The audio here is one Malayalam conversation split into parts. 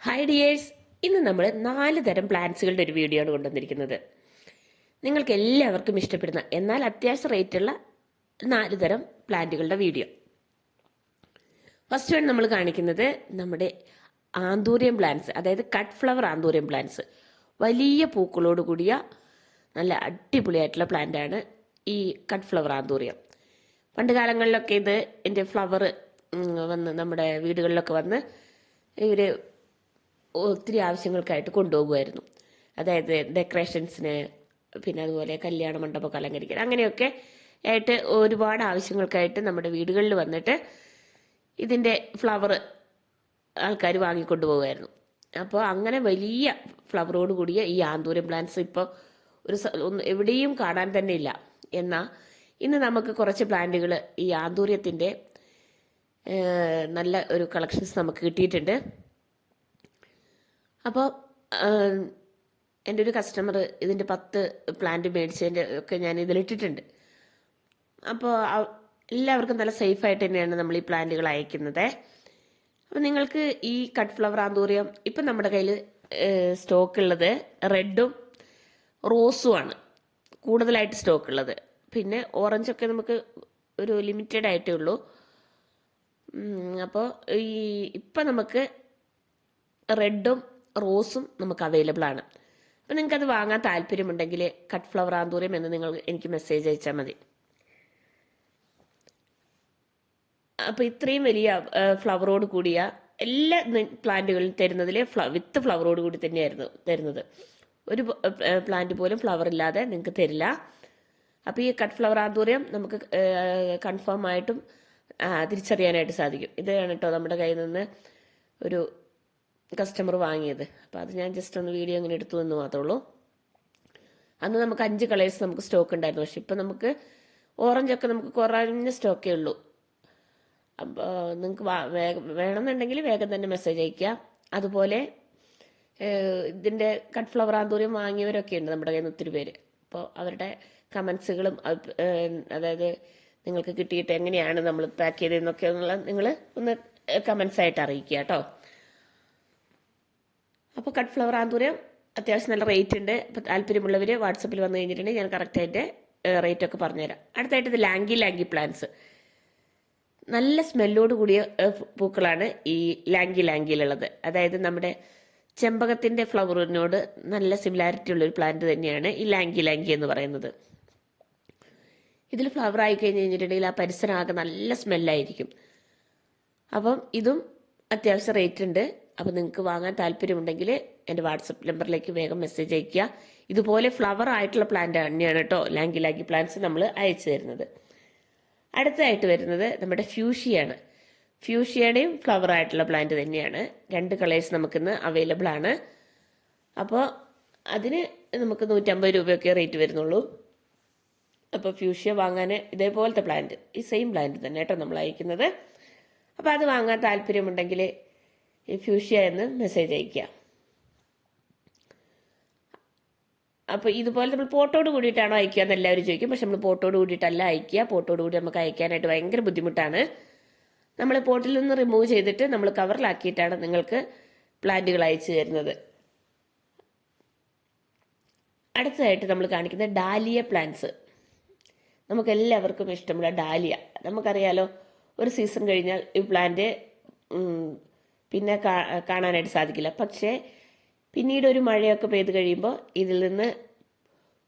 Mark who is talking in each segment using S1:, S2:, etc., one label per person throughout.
S1: ഹായ് ഡിയേഴ്സ് ഇന്ന് നമ്മൾ നാല് തരം പ്ലാന്റ്സുകളുടെ ഒരു വീഡിയോ ആണ് കൊണ്ടുവന്നിരിക്കുന്നത്. നിങ്ങൾക്ക് എല്ലാവർക്കും ഇഷ്ടപ്പെടുന്ന എന്നാൽ അത്യാവശ്യം റേറ്റുള്ള നാല് തരം പ്ലാന്റുകളുടെ വീഡിയോ ഫസ്റ്റ് വൺ നമ്മൾ കാണിക്കുന്നത് നമ്മുടെ ആന്തൂര്യം പ്ലാന്റ്സ് അതായത് കട്ട് ഫ്ലവർ ആന്തൂര്യം പ്ലാന്റ്സ് വലിയ പൂക്കളോട് കൂടിയ നല്ല അടിപൊളിയായിട്ടുള്ള പ്ലാന്റ് ആണ് ഈ കട്ട് ഫ്ലവർ ആന്തൂര്യം പണ്ട് കാലങ്ങളിലൊക്കെ ഇത് എന്റെ ഫ്ലവർ വന്ന് നമ്മുടെ വീടുകളിലൊക്കെ വന്ന് ഇവർ ഒത്തിരി ആവശ്യങ്ങൾക്കായിട്ട് കൊണ്ടുപോകുമായിരുന്നു. അതായത് ഡെക്കറേഷൻസിന് പിന്നെ അതുപോലെ കല്യാണ മണ്ഡപമൊക്കെ അലങ്കരിക്കാൻ അങ്ങനെയൊക്കെ ആയിട്ട് ഒരുപാട് ആവശ്യങ്ങൾക്കായിട്ട് നമ്മുടെ വീടുകളിൽ വന്നിട്ട് ഇതിന്റെ ഫ്ലവർ ആൾക്കാർ വാങ്ങിക്കൊണ്ടു പോകുമായിരുന്നു അപ്പോൾ അങ്ങനെ വലിയ ഫ്ലവറോട് കൂടിയ ഈ ആന്തൂരം പ്ലാന്റ്സ് ഇപ്പോൾ ഒരു എവിടെയും കാണാൻ തന്നെ ഇല്ല. എന്നാൽ ഇന്ന് നമുക്ക് കുറച്ച് പ്ലാന്റുകൾ ഈ ആന്തൂര്യത്തിന്റെ നല്ല ഒരു കളക്ഷൻസ് നമുക്ക് കിട്ടിയിട്ടുണ്ട്. അപ്പോൾ എന്റെ ഒരു കസ്റ്റമർ ഇതിന്റെ പത്ത് പ്ലാന്റ് മേടിച്ചതിന്റെ ഒക്കെ ഞാൻ ഇതിലിട്ടിട്ടുണ്ട്. അപ്പോൾ എല്ലാവർക്കും നല്ല സേഫ് ആയിട്ട് തന്നെയാണ് നമ്മൾ ഈ പ്ലാന്റുകൾ അയക്കുന്നത്. അപ്പോൾ നിങ്ങൾക്ക് ഈ കട്ട് ഫ്ലവർ ആന്തൂറിയം ഇപ്പം നമ്മുടെ കയ്യിൽ സ്റ്റോക്ക് ഉള്ളത് റെഡും റോസും ആണ്. കൂടുതലായിട്ട് സ്റ്റോക്ക് ഉള്ളത്. പിന്നെ ഓറഞ്ചൊക്കെ നമുക്ക് ഒരു ലിമിറ്റഡ് ആയിട്ടേ ഉള്ളൂ. അപ്പോൾ ഈ ഇപ്പം നമുക്ക് റെഡും റോസും നമുക്ക് അവൈലബിൾ ആണ്. അപ്പം നിങ്ങൾക്ക് അത് വാങ്ങാൻ താല്പര്യമുണ്ടെങ്കിൽ കട്ട് ഫ്ലവർ ആന്തൂറിയം എന്ന് നിങ്ങൾ എനിക്ക് മെസ്സേജ് അയച്ചാൽ മതി. അപ്പോൾ ഇത്രയും വലിയ ഫ്ലവറോട് കൂടിയ എല്ലാ പ്ലാന്റുകളും ഫ്ല വിത്ത് ഫ്ലവറോട് കൂടി തന്നെയായിരുന്നു തരുന്നത്. ഒരു പ്ലാന്റ് പോലും ഫ്ലവർ ഇല്ലാതെ നിങ്ങൾക്ക് തരില്ല. അപ്പോൾ ഈ കട്ട് ഫ്ലവർ ആന്തൂര്യം നമുക്ക് കൺഫേം ആയിട്ടും തിരിച്ചറിയാനായിട്ട് സാധിക്കും. ഇതാണ് കേട്ടോ നമ്മുടെ കയ്യിൽ നിന്ന് ഒരു കസ്റ്റമർ വാങ്ങിയത്. അപ്പോൾ അത് ഞാൻ ജസ്റ്റ് ഒന്ന് വീഡിയോ ഇങ്ങനെ എടുത്തു എന്ന് മാത്രമേ ഉള്ളൂ. അന്ന് നമുക്ക് അഞ്ച് കളേഴ്സ് നമുക്ക് സ്റ്റോക്ക് ഉണ്ടായിരുന്നു. പക്ഷെ ഇപ്പം നമുക്ക് ഓറഞ്ചൊക്കെ നമുക്ക് കുറഞ്ഞ സ്റ്റോക്കേ ഉള്ളൂ. അപ്പോൾ നിങ്ങൾക്ക് വേണമെന്നുണ്ടെങ്കിൽ വേഗം തന്നെ മെസ്സേജ് അയക്കുക അതുപോലെ ഇതിന്റെ കട്ട് ഫ്ലവർ ആന്തൂര്യം വാങ്ങിയവരൊക്കെ ഉണ്ട് നമ്മുടെ കയ്യിൽ നിന്ന് ഒത്തിരി പേര്. അപ്പോൾ അവരുടെ കമൻസുകളും അതായത് നിങ്ങൾക്ക് കിട്ടിയിട്ട് എങ്ങനെയാണ് നമ്മൾ പാക്ക് ചെയ്തതെന്നൊക്കെ നിങ്ങൾ ഒന്ന് കമൻസ് ആയിട്ട് അറിയിക്കുക കേട്ടോ. അപ്പോൾ കട്ട് ഫ്ലവർ ആന്തൂരം അത്യാവശ്യം നല്ല റേറ്റ് ഉണ്ട്. അപ്പോൾ താല്പര്യമുള്ളവർ വാട്സപ്പിൽ വന്നു കഴിഞ്ഞിട്ടുണ്ടെങ്കിൽ ഞാൻ കറക്റ്റായിട്ട് റേറ്റ് ഒക്കെ പറഞ്ഞുതരാം. അടുത്തായിട്ട് ഇത് ലാങ്കി ലാങ്കി പ്ലാന്റ്സ് നല്ല സ്മെല്ലോട് കൂടിയ പൂക്കളാണ് ഈ ലാങ്കി ലാങ്കിയിലുള്ളത്. അതായത് നമ്മുടെ ചെമ്പകത്തിന്റെ ഫ്ലവറിനോട് നല്ല സിമിലാരിറ്റി ഉള്ളൊരു പ്ലാന്റ് തന്നെയാണ് ഈ ലാങ്കി ലാങ്കി എന്ന് പറയുന്നത്. ഇതിൽ ഫ്ലവർ ആയി കഴിഞ്ഞ് കഴിഞ്ഞിട്ടുണ്ടെങ്കിൽ ആ പരിസരം ആകെ നല്ല സ്മെല്ലായിരിക്കും അപ്പം ഇതും അത്യാവശ്യം റേറ്റ് ഉണ്ട്. അപ്പം നിങ്ങൾക്ക് വാങ്ങാൻ താല്പര്യമുണ്ടെങ്കിൽ എന്റെ വാട്സപ്പ് നമ്പറിലേക്ക് വേഗം മെസ്സേജ് അയയ്ക്കുക. ഇതുപോലെ ഫ്ലവർ ആയിട്ടുള്ള പ്ലാന്റ് തന്നെയാണ് കേട്ടോ ലാങ്കി ലാങ്കി പ്ലാന്റ്സ് നമ്മൾ അയച്ചു തരുന്നത്. അടുത്തതായിട്ട് വരുന്നത് നമ്മുടെ ഫ്യൂഷിയാണ് ഫ്യൂഷിയയുടെയും ഫ്ലവർ ആയിട്ടുള്ള പ്ലാന്റ് തന്നെയാണ്. രണ്ട് കളേഴ്സ് നമുക്കിന്ന് അവൈലബിൾ ആണ്. അപ്പോൾ അതിന് നമുക്ക് നൂറ്റമ്പത് രൂപയൊക്കെ റേറ്റ് വരുന്നുള്ളൂ. അപ്പോൾ ഫ്യൂഷ്യ വാങ്ങാൻ ഇതേപോലത്തെ പ്ലാന്റ് ഈ സെയിം പ്ലാന്റ് തന്നെ കേട്ടോ നമ്മൾ അയക്കുന്നത്. അപ്പോൾ അത് വാങ്ങാൻ താല്പര്യമുണ്ടെങ്കിൽ ഫ്യൂഷ്യ എന്ന് മെസ്സേജ് അയക്കുക അപ്പോൾ ഇതുപോലെ നമ്മൾ പോട്ടോട് കൂടിയിട്ടാണോ അയക്കുക എന്ന് എല്ലാവരും ചോദിക്കും. പക്ഷെ നമ്മൾ പോട്ടോട് കൂടിയിട്ടല്ല അയക്കുക പോട്ടോട് കൂടി നമുക്ക് അയക്കാനായിട്ട് ഭയങ്കര ബുദ്ധിമുട്ടാണ്. നമ്മൾ പോട്ടിൽ നിന്ന് റിമൂവ് ചെയ്തിട്ട് നമ്മൾ കവറിലാക്കിയിട്ടാണ് നിങ്ങൾക്ക് പ്ലാന്റുകൾ അയച്ചു തരുന്നത്. അടുത്തതായിട്ട് നമ്മൾ കാണിക്കുന്ന ഡാലിയ പ്ലാന്റ്സ് നമുക്ക് എല്ലാവർക്കും ഇഷ്ടമുള്ള ഡാലിയ. നമുക്കറിയാലോ ഒരു സീസൺ കഴിഞ്ഞാൽ ഈ പ്ലാന്റ് പിന്നെ കാണാനായിട്ട് സാധിക്കില്ല. പക്ഷേ പിന്നീട് ഒരു മഴയൊക്കെ പെയ്ത് കഴിയുമ്പോൾ ഇതിൽ നിന്ന്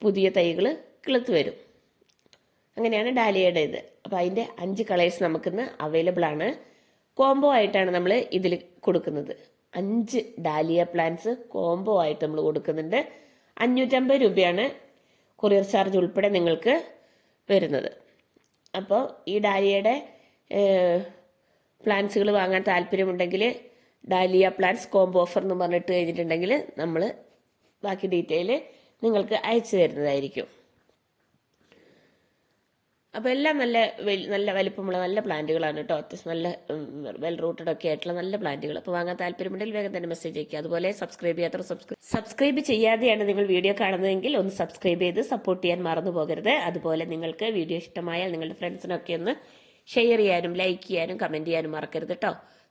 S1: പുതിയ തൈകൾ കിളത്ത് വരും. അങ്ങനെയാണ് ഡാലിയയുടെ ഇത്. അപ്പോൾ അതിന്റെ അഞ്ച് കളേഴ്സ് നമുക്കിന്ന് അവൈലബിൾ ആണ്. കോംബോ ആയിട്ടാണ് നമ്മൾ ഇതിൽ കൊടുക്കുന്നത്. അഞ്ച് ഡാലിയ പ്ലാന്റ്സ് കോംബോ ആയിട്ട് നമ്മൾ കൊടുക്കുന്നുണ്ട്. അഞ്ഞൂറ്റമ്പത് രൂപയാണ് കൊറിയർ ചാർജ് ഉൾപ്പെടെ നിങ്ങൾക്ക് വരുന്നത്. അപ്പോൾ ഈ ഡാലിയയുടെ പ്ലാന്റ്സുകൾ വാങ്ങാൻ താല്പര്യമുണ്ടെങ്കിൽ ഡാലിയ പ്ലാന്റ്സ് കോംബോ ഓഫർ എന്ന് പറഞ്ഞിട്ട് കഴിഞ്ഞിട്ടുണ്ടെങ്കിൽ നമ്മൾ ബാക്കി ഡീറ്റെയിൽ നിങ്ങൾക്ക് അയച്ചു തരുന്നതായിരിക്കും. അപ്പോൾ എല്ലാം നല്ല നല്ല വലിപ്പമുള്ള നല്ല പ്ലാന്റുകളാണ് കേട്ടോ. അത്യാവശ്യം നല്ല വെൽ റൂട്ടഡ് ഒക്കെ ആയിട്ടുള്ള നല്ല പ്ലാന്റുകൾ. അപ്പോൾ വാങ്ങാൻ താല്പര്യമുണ്ടെങ്കിൽ വേഗം തന്നെ മെസ്സേജ് അയക്കുക അതുപോലെ സബ്സ്ക്രൈബ് ചെയ്യാത്ത സബ്സ്ക്രൈബ് സബ്സ്ക്രൈബ് ചെയ്യാതെയാണ് നിങ്ങൾ വീഡിയോ കാണുന്നതെങ്കിൽ ഒന്ന് സബ്സ്ക്രൈബ് ചെയ്ത് സപ്പോർട്ട് ചെയ്യാൻ മറന്നു പോകരുത്. അതുപോലെ നിങ്ങൾക്ക് വീഡിയോ ഇഷ്ടമായാൽ നിങ്ങളുടെ ഫ്രണ്ട്സിനൊക്കെ ഒന്ന് ഷെയർ ചെയ്യാനും ലൈക്ക് ചെയ്യാനും കമന്റ് ചെയ്യാനും മറക്കരുത് കേട്ടോ.